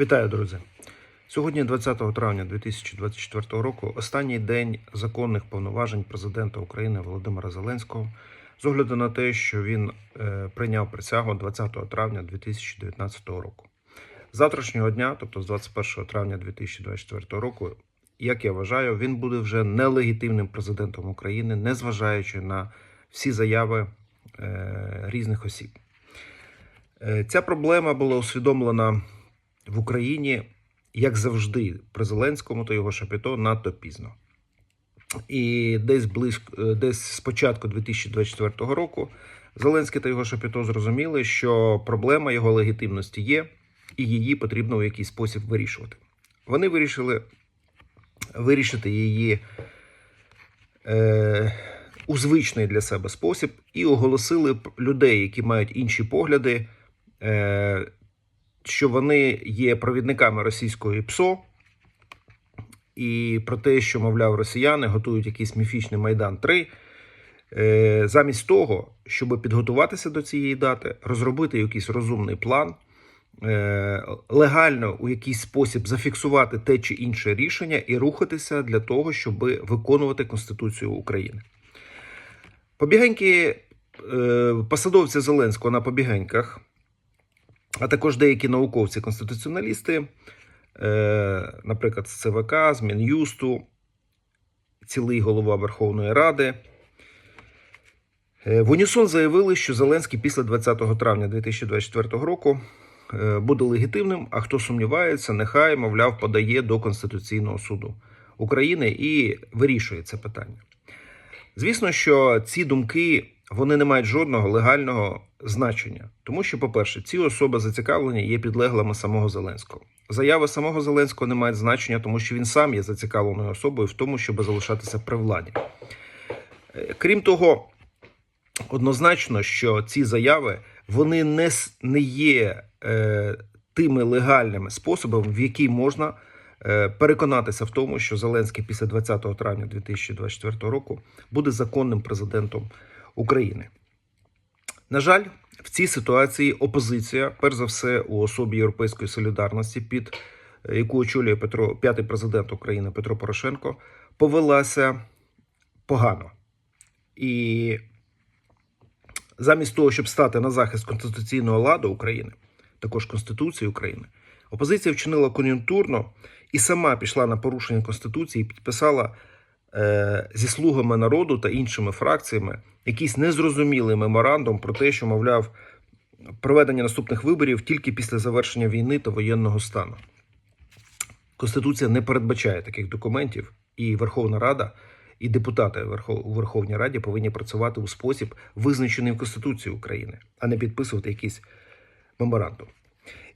Вітаю, друзі! Сьогодні, 20 травня 2024 року, останній день законних повноважень президента України Володимира Зеленського з огляду на те, що він е, прийняв присягу 20 травня 2019 року. З завтрашнього дня, тобто з 21 травня 2024 року, як я вважаю, він буде вже нелегітимним президентом України, незважаючи на всі заяви е, різних осіб. Е, Ця проблема була усвідомлена в Україні, як завжди, при Зеленському та його шапіто надто пізно. І десь близько, е, десь з початку 2024 року Зеленський та його шапіто зрозуміли, що проблема його легітимності є, і її потрібно у якийсь спосіб вирішувати. Вони вирішили вирішити її е, у звичний для себе спосіб і оголосили людей, які мають інші погляди, е, що вони є провідниками російської ПСО, і про те, що, мовляв, росіяни готують якийсь міфічний Майдан 3. Е, замість того, щоб підготуватися до цієї дати, розробити якийсь розумний план, е, легально у якийсь спосіб зафіксувати те чи інше рішення і рухатися для того, щоб виконувати Конституцію України. Побігеньки е, посадовці Зеленського на побігеньках, а також деякі науковці-конституціоналісти, е, наприклад, з ЦВК, з Мін'юсту, цілий голова Верховної Ради. Е, В унісон заявили, що Зеленський після 20 травня 2024 року е, буде легітимним, а хто сумнівається, нехай, мовляв, подає до Конституційного суду України і вирішує це питання. Звісно, що ці думки вони не мають жодного легального значення, тому що, по-перше, ці особи зацікавлені є підлеглими самого Зеленського. Заяви самого Зеленського не мають значення, тому що він сам є зацікавленою особою в тому, щоб залишатися при владі. Е, Крім того, однозначно, що ці заяви вони не, не є е, тими легальними способами, в які можна е, переконатися в тому, що Зеленський після 20 травня 2024 року буде законним президентом України. На жаль, в цій ситуації опозиція, перш за все, у особі Європейської солідарності, під е, яку очолює Петро, п'ятий президент України Петро Порошенко, повелася погано. І замість того, щоб стати на захист конституційного ладу України, також Конституції України, опозиція вчинила кон'юнктурно і сама пішла на порушення Конституції і підписала зі слугами народу та іншими фракціями якийсь незрозумілий меморандум про те, що, мовляв, проведення наступних виборів тільки після завершення війни та воєнного стану. Конституція не передбачає таких документів, і Верховна Рада і депутати у Верховній Раді повинні працювати у спосіб, визначений в Конституції України, а не підписувати якийсь меморандум.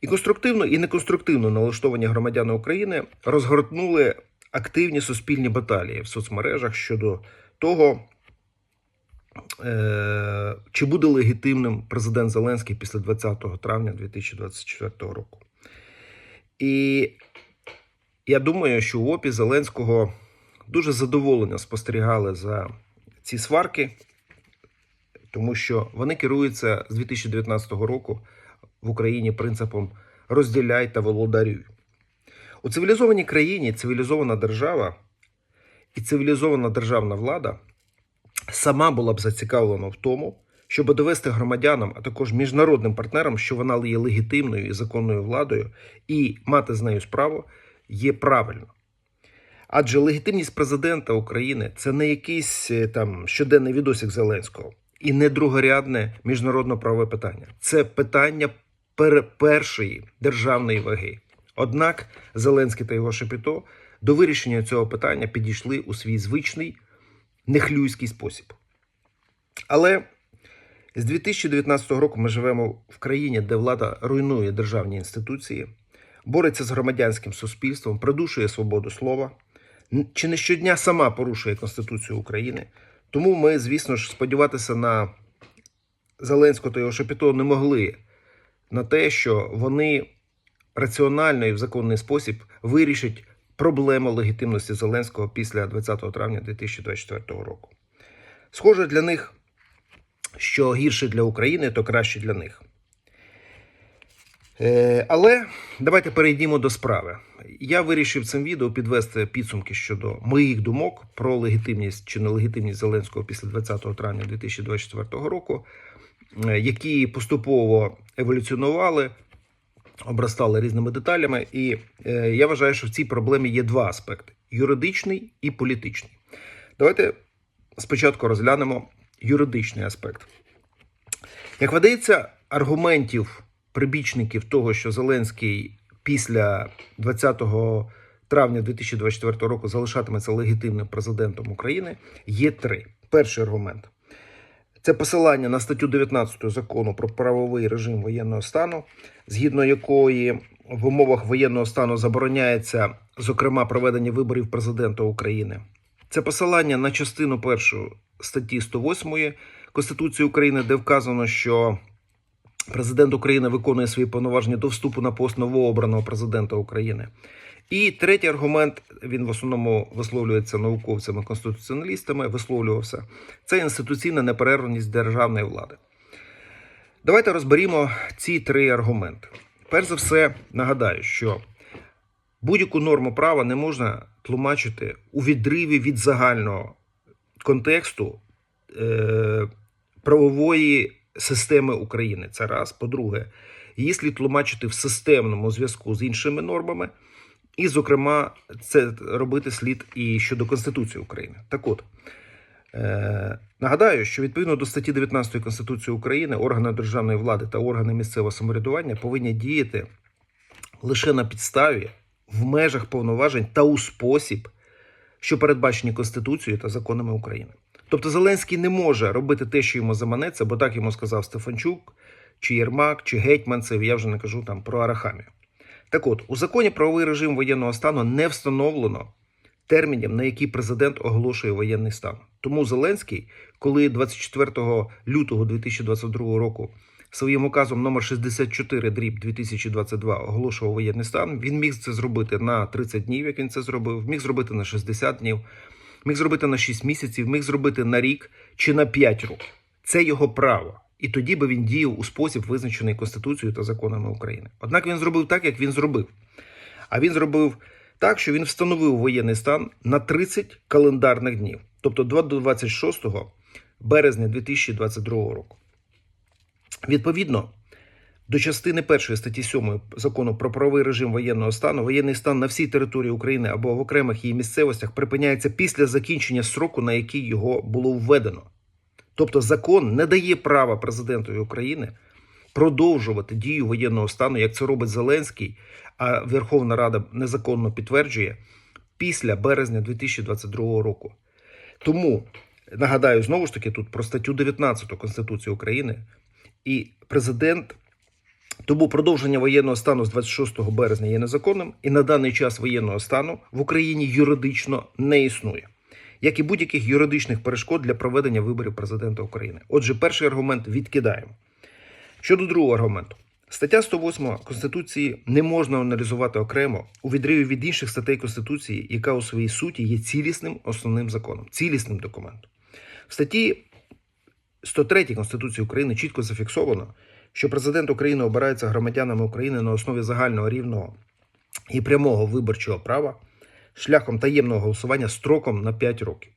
І конструктивно, і неконструктивно налаштовані громадяни України розгортнули активні суспільні баталії в соцмережах щодо того, е, чи буде легітимним президент Зеленський після 20 травня 2024 року. І я думаю, що в ОПІ Зеленського дуже задоволено спостерігали за ці сварки, тому що вони керуються з 2019 року в Україні принципом розділяй та володарюй. У цивілізованій країні цивілізована держава і цивілізована державна влада сама була б зацікавлена в тому, щоб довести громадянам, а також міжнародним партнерам, що вона є легітимною і законною владою, і мати з нею справу є правильно. Адже легітимність президента України це не якийсь е, там щоденний відосик Зеленського і не другорядне міжнародно-правове питання. Це питання першої державної ваги. Однак Зеленський та його шепіто до вирішення цього питання підійшли у свій звичний нехлюйський спосіб. Але з 2019 року ми живемо в країні, де влада руйнує державні інституції, бореться з громадянським суспільством, придушує свободу слова, чи не щодня сама порушує Конституцію України. Тому ми, звісно ж, сподіватися на Зеленського та його шепіто не могли на те, що вони раціонально і в законний спосіб вирішать проблему легітимності Зеленського після 20 травня 2024 року. Схоже, для них, що гірше для України, то краще для них. Е, Але давайте перейдімо до справи. Я вирішив цим відео підвести підсумки щодо моїх думок про легітимність чи нелегітимність Зеленського після 20 травня 2024 року, е, які поступово еволюціонували, обростали різними деталями. І е, я вважаю, що в цій проблемі є два аспекти: юридичний і політичний. Давайте спочатку розглянемо юридичний аспект. Як видається, аргументів прибічників того, що Зеленський після 20 травня 2024 року залишатиметься легітимним президентом України, є три. Перший аргумент це посилання на статтю 19 закону про правовий режим воєнного стану, згідно якої в умовах воєнного стану забороняється, зокрема, проведення виборів президента України. Це посилання на частину першу статті 108 Конституції України, де вказано, що президент України виконує свої повноваження до вступу на пост новообраного президента України. І третій аргумент він в основному висловлюється науковцями, конституціоналістами, висловлювався це інституційна неперервність державної влади. Давайте розберімо ці три аргументи. Перш за все, нагадаю, що будь-яку норму права не можна тлумачити у відриві від загального контексту е, правової системи України. Це раз. По-друге, її слід тлумачити в системному зв'язку з іншими нормами, і, зокрема, це робити слід і щодо Конституції України. Так от. Е, Нагадаю, що відповідно до статті 19 Конституції України органи державної влади та органи місцевого самоврядування повинні діяти лише на підставі, в межах повноважень та у спосіб, що передбачені Конституцією та законами України. Тобто Зеленський не може робити те, що йому заманеться, бо так йому сказав Стефанчук, чи Єрмак, чи Гетьманцев, я вже не кажу там про Арахамію. Так от, у законі правовий режим воєнного стану не встановлено термінів, на які президент оголошує воєнний стан. Тому Зеленський, коли 24 лютого 2022 року своїм указом номер 64 дріб 2022 оголошував воєнний стан, він міг це зробити на 30 днів, як він це зробив, міг зробити на 60 днів, міг зробити на 6 місяців, міг зробити на рік чи на 5 років. Це його право. І тоді би він діяв у спосіб, визначений Конституцією та законами України. Однак він зробив так, як він зробив. А він зробив так, що він встановив воєнний стан на 30 календарних днів, тобто до 26 березня 2022 року. Відповідно до частини першої статті 7 закону про правовий режим воєнного стану, воєнний стан на всій території України або в окремих її місцевостях припиняється після закінчення строку, на який його було введено. Тобто закон не дає права президентові України продовжувати дію воєнного стану, як це робить Зеленський, а Верховна Рада незаконно підтверджує після березня 2022 року. Тому нагадаю знову ж таки тут про статтю 19 Конституції України і президент. Тому продовження воєнного стану з 26 березня є незаконним, і на даний час воєнного стану в Україні юридично не існує, як і будь-яких юридичних перешкод для проведення виборів президента України. Отже, перший аргумент відкидаємо. Щодо другого аргументу, стаття 108 Конституції не можна аналізувати окремо у відриві від інших статей Конституції, яка у своїй суті є цілісним основним законом, цілісним документом. В статті 103 Конституції України чітко зафіксовано, що президент України обирається громадянами України на основі загального рівного і прямого виборчого права шляхом таємного голосування строком на 5 років.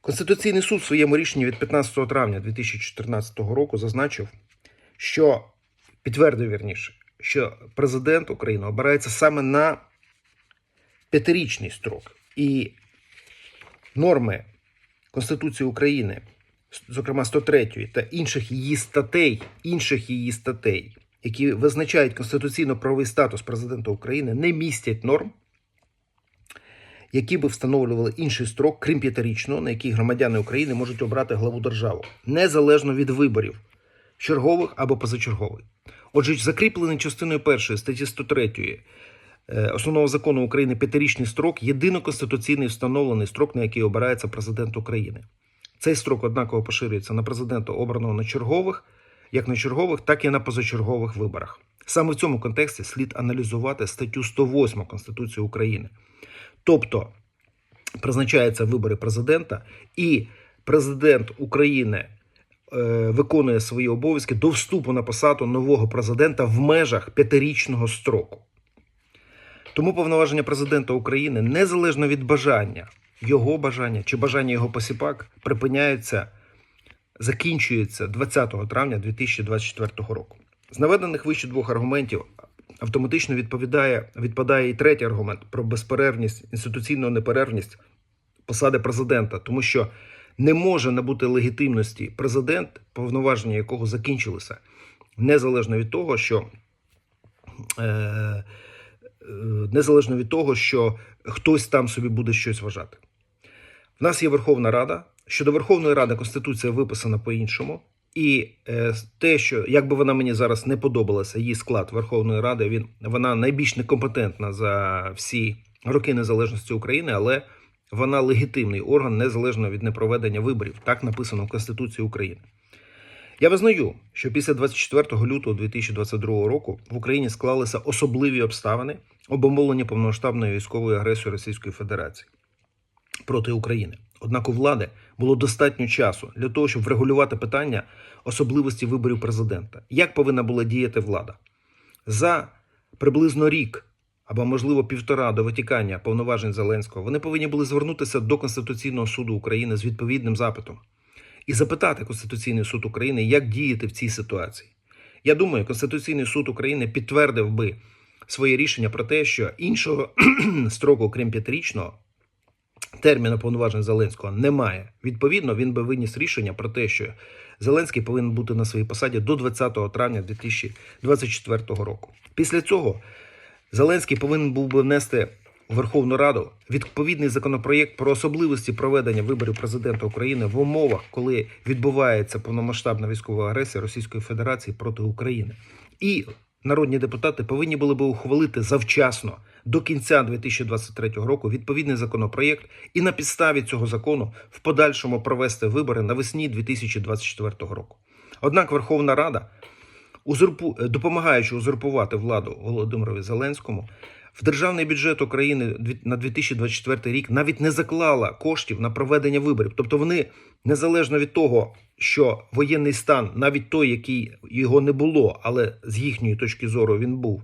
Конституційний суд в своєму рішенні від 15 травня 2014 року зазначив, що підтвердив вірніше, що президент України обирається саме на п'ятирічний строк. І норми Конституції України, зокрема 103 та інших її статей, інших її статей, які визначають конституційно-правовий статус президента України, не містять норм, які би встановлювали інший строк, крім п'ятирічного, на який громадяни України можуть обрати главу держави, незалежно від виборів, чергових або позачергових. Отже, закріплений частиною першої статті 103 е, Основного закону України п'ятирічний строк єдино конституційний встановлений строк, на який обирається президент України. Цей строк однаково поширюється на президента, обраного на чергових, як на чергових, так і на позачергових виборах. Саме в цьому контексті слід аналізувати статтю 108 Конституції України. Тобто призначаються вибори президента, і президент України е, виконує свої обов'язки до вступу на посаду нового президента в межах п'ятирічного строку. Тому повноваження президента України, незалежно від бажання, його бажання чи бажання його посіпак, припиняються, закінчується 20 травня 2024 року. З наведених вище двох аргументів автоматично відповідає, відпадає і третій аргумент про безперервність, інституційну неперервність посади президента, тому що не може набути легітимності президент, повноваження якого закінчилися, незалежно від того, що е, е, незалежно від того, що хтось там собі буде щось вважати. В нас є Верховна Рада. Щодо Верховної Ради Конституція виписана по-іншому. І е, те, що як би вона мені зараз не подобалася, її склад Верховної Ради, він вона найбільш некомпетентна за всі роки незалежності України, але вона легітимний орган незалежно від непроведення виборів. Так написано в Конституції України. Я визнаю, що після 24 лютого 2022 року в Україні склалися особливі обставини обумовлення повномасштабною військовою агресією Російської Федерації проти України. Однак у влади було достатньо часу для того, щоб врегулювати питання особливості виборів президента. Як повинна була діяти влада? За приблизно рік або, можливо, півтора до витікання повноважень Зеленського, вони повинні були звернутися до Конституційного суду України з відповідним запитом і запитати Конституційний суд України, як діяти в цій ситуації. Я думаю, Конституційний суд України підтвердив би своє рішення про те, що іншого строку, крім п'ятирічного, терміну повноважень Зеленського немає. Відповідно, він би виніс рішення про те, що Зеленський повинен бути на своїй посаді до 20 травня 2024 року. Після цього Зеленський повинен був би внести у Верховну Раду відповідний законопроєкт про особливості проведення виборів президента України в умовах, коли відбувається повномасштабна військова агресія Російської Федерації проти України. І народні депутати повинні були би ухвалити завчасно до кінця 2023 року відповідний законопроєкт і на підставі цього закону в подальшому провести вибори навесні 2024 року. Однак Верховна Рада, узурпу... допомагаючи узурпувати владу Володимирові Зеленському, в державний бюджет України на 2024 рік навіть не заклала коштів на проведення виборів. Тобто вони незалежно від того, що воєнний стан, навіть той, який його не було, але з їхньої точки зору він був,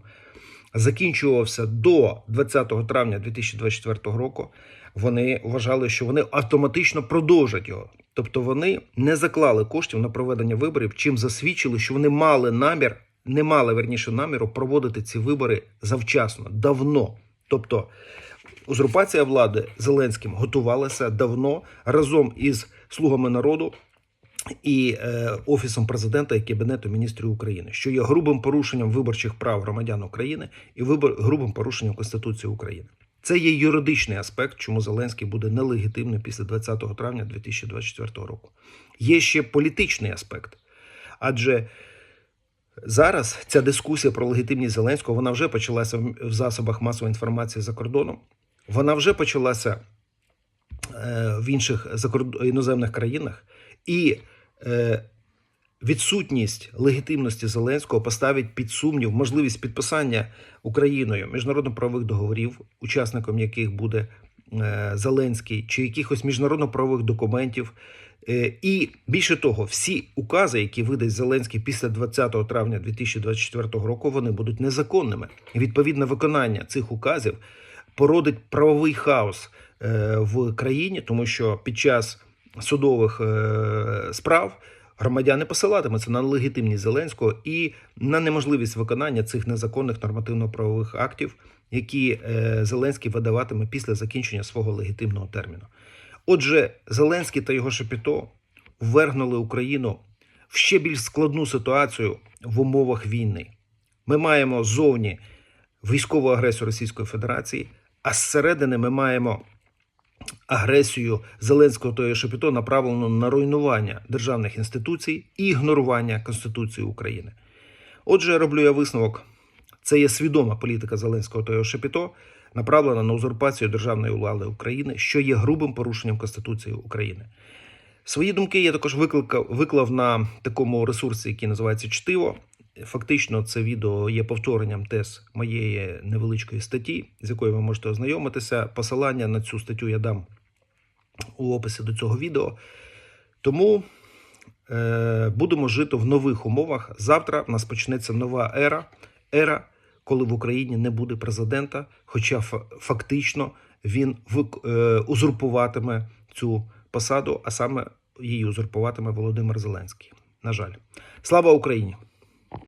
закінчувався до 20 травня 2024 року. Вони вважали, що вони автоматично продовжать його. Тобто вони не заклали коштів на проведення виборів, чим засвідчили, що вони мали намір, не мали верніше наміру проводити ці вибори завчасно, давно. Тобто узурпація влади Зеленським готувалася давно разом із слугами народу і е, офісом президента і кабінету міністрів України, що є грубим порушенням виборчих прав громадян України і вибор грубим порушенням Конституції України. Це є юридичний аспект, чому Зеленський буде нелегітимним після 20 травня 2024 року. Є ще політичний аспект, адже зараз ця дискусія про легітимність Зеленського вона вже почалася в засобах масової інформації за кордоном. Вона вже почалася е, в інших іноземних країнах, і е, відсутність легітимності Зеленського поставить під сумнів можливість підписання Україною міжнародно-правових договорів, учасником яких буде е, Зеленський, чи якихось міжнародно-правових документів. Е, І більше того, всі укази, які видасть Зеленський після 20 травня 2024 року, вони будуть незаконними. Відповідне виконання цих указів породить правовий хаос е, в країні, тому що під час судових е, справ громадяни посилатимуться на легітимність Зеленського і на неможливість виконання цих незаконних нормативно-правових актів, які Зеленський видаватиме після закінчення свого легітимного терміну. Отже, Зеленський та його шепіто ввергнули Україну в ще більш складну ситуацію в умовах війни. Ми маємо зовні військову агресію Російської Федерації, а зсередини ми маємо агресію Зеленського та Шепіто направлену на руйнування державних інституцій і ігнорування Конституції України. Отже, роблю я висновок: це є свідома політика Зеленського та Шепіто, направлена на узурпацію державної влади України, що є грубим порушенням Конституції України. Свої думки я також викликав, виклав на такому ресурсі, який називається Чтиво. Фактично, це відео є повторенням тез моєї невеличкої статті, з якою ви можете ознайомитися. Посилання на цю статтю я дам у описі до цього відео. Тому е, будемо жити в нових умовах. Завтра в нас почнеться нова ера, ера, коли в Україні не буде президента, хоча фа- фактично він е, узурпуватиме цю посаду, а саме її узурпуватиме Володимир Зеленський. На жаль, слава Україні!